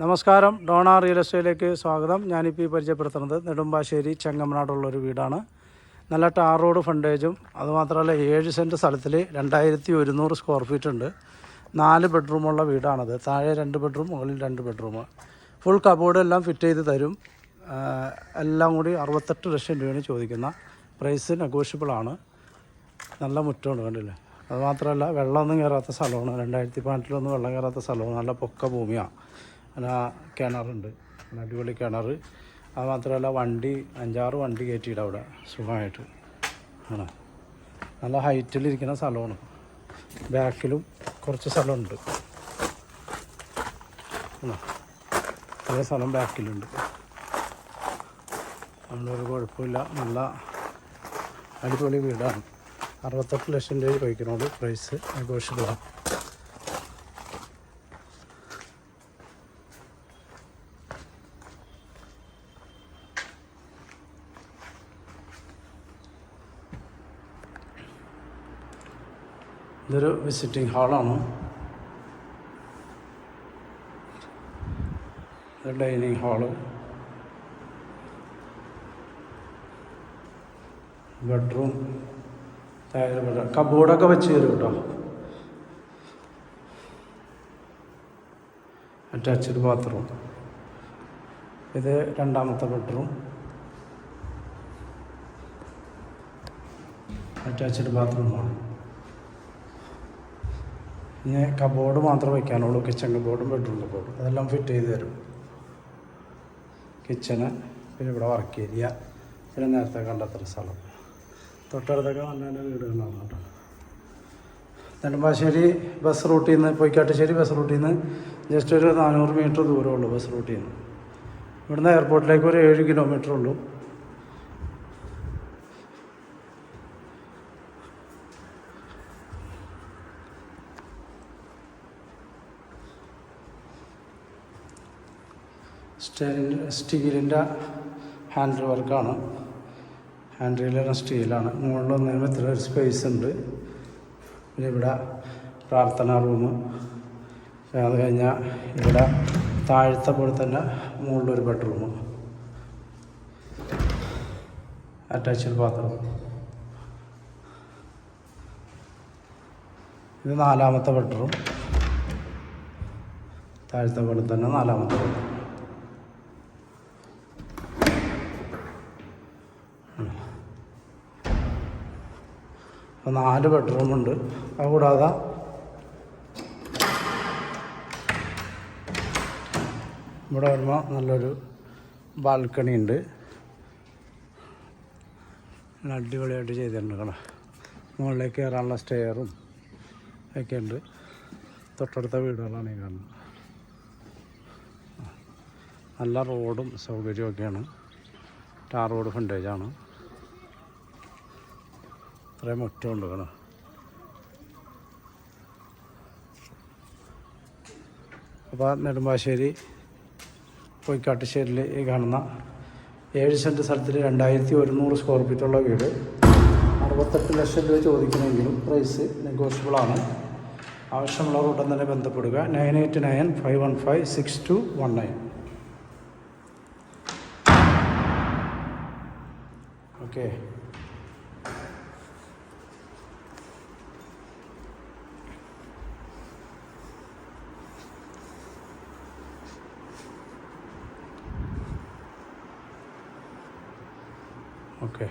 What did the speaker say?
നമസ്കാരം. Donna real എസ്റ്റേറ്റിലേക്ക് സ്വാഗതം. ഞാനിപ്പോൾ ഈ പരിചയപ്പെടുത്തുന്നത് നെടുമ്പാശ്ശേരി ചെങ്ങമനാടുള്ളൊരു വീടാണ്. നല്ല ടാർ റോഡ് ഫണ്ടേജും അതുമാത്രമല്ല ഏഴ് സെന്റ് സ്ഥലത്തിൽ രണ്ടായിരത്തി ഒരുന്നൂറ് സ്ക്വയർ ഫീറ്റ് ഉണ്ട്. നാല് ബെഡ്റൂമുള്ള വീടാണത്. താഴെ രണ്ട് ബെഡ്റൂം മുകളിൽ രണ്ട് ബെഡ്റൂം ഫുൾ കബോർഡ് എല്ലാം ഫിറ്റ് ചെയ്ത് തരും. എല്ലാം കൂടി അറുപത്തെട്ട് ലക്ഷം രൂപയാണ് ചോദിക്കുന്ന. പ്രൈസ് നെഗോഷ്യബിളാണ് നല്ല മുറ്റമുണ്ട് കണ്ടില്ലേ? അതുമാത്രമല്ല വെള്ളമൊന്നും കയറാത്ത സ്ഥലമാണ്. രണ്ടായിരത്തി പതിനെട്ടിലൊന്നും വെള്ളം കയറാത്ത സ്ഥലമാണ്. നല്ല പൊക്ക ഭൂമിയാണ് പിന്നെ കിണറുണ്ട്. അടിപൊളി കിണർ അത് മാത്രമല്ല വണ്ടി അഞ്ചാറ് വണ്ടി കയറ്റിയിട അവിടെ സുഖമായിട്ട്. ആണ്? നല്ല ഹൈറ്റിലിരിക്കുന്ന സ്ഥലമാണ്. ബാക്കിലും കുറച്ച് സ്ഥലമുണ്ട്. നല്ല സ്ഥലം ബാക്കിലുണ്ട്. അതുകൊണ്ടൊരു കുഴപ്പമില്ല. നല്ല അടിപൊളി വീടാണ്. അറുപത്തെട്ട് ലക്ഷം രൂപ കഴിക്കുന്നതുകൊണ്ട് പ്രൈസ് നെഗോഷ്യബിളാണ് ഇതൊരു വിസിറ്റിംഗ് ഹാളാണ് ഡൈനിങ് ഹാൾ ബെഡ്റൂം താഴെ കബോർഡൊക്കെ വെച്ച് തരും കേട്ടോ. അറ്റാച്ച്ഡ് ബാത്റൂം ഇത് രണ്ടാമത്തെ ബെഡ്റൂം അറ്റാച്ച്ഡ് ബാത്റൂമാണ് ഇനി കബോർഡ് മാത്രം വയ്ക്കാനുള്ളൂ കിച്ചൺ കബോർഡും ബെഡ്റൂം കബോർഡും അതെല്ലാം ഫിറ്റ് ചെയ്ത് തരും. കിച്ചണ് പിന്നെ ഇവിടെ വർക്ക് ഏരിയ പിന്നെ നേരത്തെ കണ്ടെത്തുന്ന സ്ഥലം. തൊട്ടടുത്തൊക്കെ നല്ല നല്ല വീടുകളാണ് കേട്ടോ. നെടുമ്പാശ്ശേരി ബസ് റൂട്ടിൽ നിന്ന് പൊയ്ക്കാട്ടുശ്ശേരി ബസ് റൂട്ടിൽ നിന്ന് ജസ്റ്റ് ഒരു നാനൂറ് മീറ്റർ ദൂരമുള്ളൂ ബസ് റൂട്ടിൽ നിന്ന് ഇവിടുന്ന് എയർപോർട്ടിലേക്ക് ഒരു ഏഴ് കിലോമീറ്റർ ഉള്ളൂ. സ്റ്റീലിന്റെ സ്റ്റീലിന്റെ ഹാൻഡിൽ വർക്കാണ്. ഹാൻഡിൽ സ്റ്റീലാണ്. മുകളിൽ ഒന്നിനും ഇത്ര ഒരു സ്പേസ് ഉണ്ട്. പിന്നെ ഇവിടെ പ്രാർത്ഥനാ റൂം. അത് കഴിഞ്ഞാൽ ഇവിടെ താഴത്തെ പോലെ തന്നെ മുകളിലൊരു ബെഡ്റൂം അറ്റാച്ച്ഡ് ബാത്റൂം ഇത് നാലാമത്തെ ബെഡ്റൂം താഴത്തെ പോലെ തന്നെ നാലാമത്തെ ബെഡ്റൂം നാല് ബെഡ്റൂമുണ്ട് അതുകൂടാതെ ഇവിടെ വരുമ്പോൾ നല്ലൊരു ബാൽക്കണി ഉണ്ട്. അടിപൊളിയായിട്ട് ചെയ്തിട്ടുണ്ട് കേട്ടോ. മുകളിലേക്ക് കയറാനുള്ള സ്റ്റെയറും ഒക്കെ ഉണ്ട്. തൊട്ടടുത്ത വീടുകളാണ് ഈ കാണുന്നത്. നല്ല റോഡും സൗകര്യമൊക്കെയാണ്. ടാർ റോഡ് ഫ്രണ്ടേജാണ് ഇത്രയും മുറ്റമുണ്ട് കാണാം? അപ്പോൾ നെടുമ്പാശ്ശേരി പൊയ്ക്കാട്ടുശ്ശേരിയിൽ ഈ കാണുന്ന ഏഴ് സെന്റ് സ്ഥലത്തിൽ രണ്ടായിരത്തി ഒരുന്നൂറ് സ്ക്വയർ ഫീറ്റുള്ള വീട്. അറുപത്തെട്ട് ലക്ഷം രൂപ ചോദിക്കണമെങ്കിലും പ്രൈസ് നെഗോഷ്യബിളാണ് ആവശ്യമുള്ളവർ ഉടൻ തന്നെ ബന്ധപ്പെടുക. Nine eight nine five one five six two one nine okay okay